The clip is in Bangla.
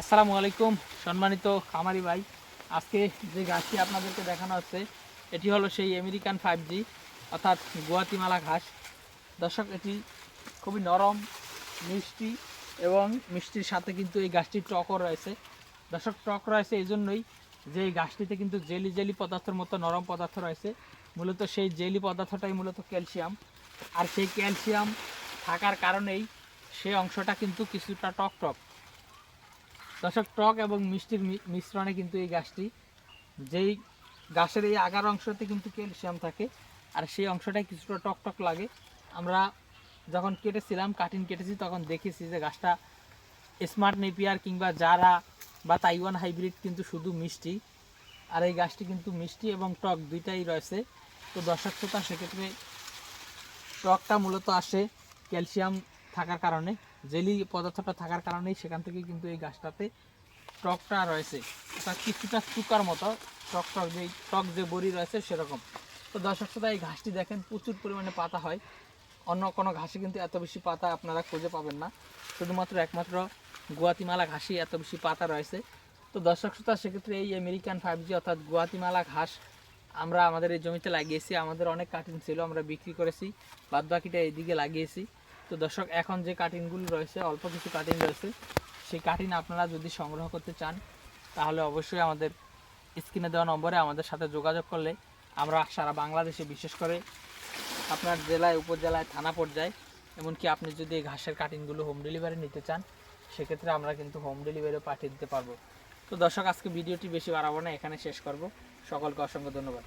আসসালামু আলাইকুম, সম্মানিত খামারি ভাই। আজকে যে গাছটি আপনাদেরকে দেখানো হচ্ছে, এটি হলো সেই আমেরিকান ফাইভ জি অর্থাৎ গুয়াতিমালা ঘাস। দর্শক, এটি খুবই নরম, মিষ্টি এবং মিষ্টির সাথে কিন্তু এই গাছটির টকও রয়েছে। দর্শক, টক রয়েছে এই জন্যই যে এই গাছটিতে কিন্তু জেলি জেলি পদার্থের মতো নরম পদার্থ রয়েছে। মূলত সেই জেলি পদার্থটাই মূলত ক্যালসিয়াম। আর সেই ক্যালসিয়াম থাকার কারণেই সেই অংশটা কিন্তু কিছুটা টক টক দর্শক, টক এবং মিষ্টির মিশ্রণে কিন্তু এই গাছটি, যেই গাছের এই আগার অংশতে কিন্তু ক্যালসিয়াম থাকে, আর সেই অংশটাই কিছুটা টক টক লাগে। আমরা যখন কেটেছিলাম, কাটিং কেটেছি, তখন দেখেছি যে গাছটা স্মার্ট নেপিয়ার কিংবা জারা বা তাইওয়ান হাইব্রিড কিন্তু শুধু মিষ্টি, আর এই গাছটি কিন্তু মিষ্টি এবং টক দুইটাই রয়েছে। তো দর্শক শ্রোতা, সেক্ষেত্রে টকটা মূলত আসে ক্যালসিয়াম থাকার কারণে। জেলি পদার্থটা থাকার কারণেই সেখান থেকে কিন্তু এই গাছটাতে টকটা রয়েছে। অর্থাৎ কিছুটা চুকার মতো টক টক যে টক যে বড়ি রয়েছে সেরকম। তো দর্শক শ্রোতা, এই ঘাসটি দেখেন, প্রচুর পরিমাণে পাতা হয়। অন্য কোনো ঘাসে কিন্তু এত বেশি পাতা আপনারা খুঁজে পাবেন না। শুধুমাত্র একমাত্র গুয়াতিমালা ঘাসই এত বেশি পাতা রয়েছে। তো দর্শক শ্রোতা, সেক্ষেত্রে এই আমেরিকান ফাইভ জি অর্থাৎ গুয়াতিমালা ঘাস আমরা আমাদের এই জমিতে লাগিয়েছি। আমাদের অনেক কাটিং ছিল, আমরা বিক্রি করেছি বাদ বাকিটা এইদিকে লাগিয়েছি। তো দর্শক, এখন যে কাটিংগুলো রয়েছে, অল্প কিছু কাটিং রয়েছে, সেই কাটিং আপনারা যদি সংগ্রহ করতে চান, তাহলে অবশ্যই আমাদের স্ক্রিনে দেওয়া নম্বরে আমাদের সাথে যোগাযোগ করলে আমরা সারা বাংলাদেশে, বিশেষ করে আপনার জেলায়, উপজেলায়, থানা পর্যায়ে, এমনকি আপনি যদি এই ঘাসের কাটিংগুলো হোম ডেলিভারি নিতে চান, সেক্ষেত্রে আমরা কিন্তু হোম ডেলিভারিও পাঠিয়ে দিতে পারব। তো দর্শক, আজকে ভিডিওটি বেশি বাড়াবো না, এখানে শেষ করব। সকলকে অসংখ্য ধন্যবাদ।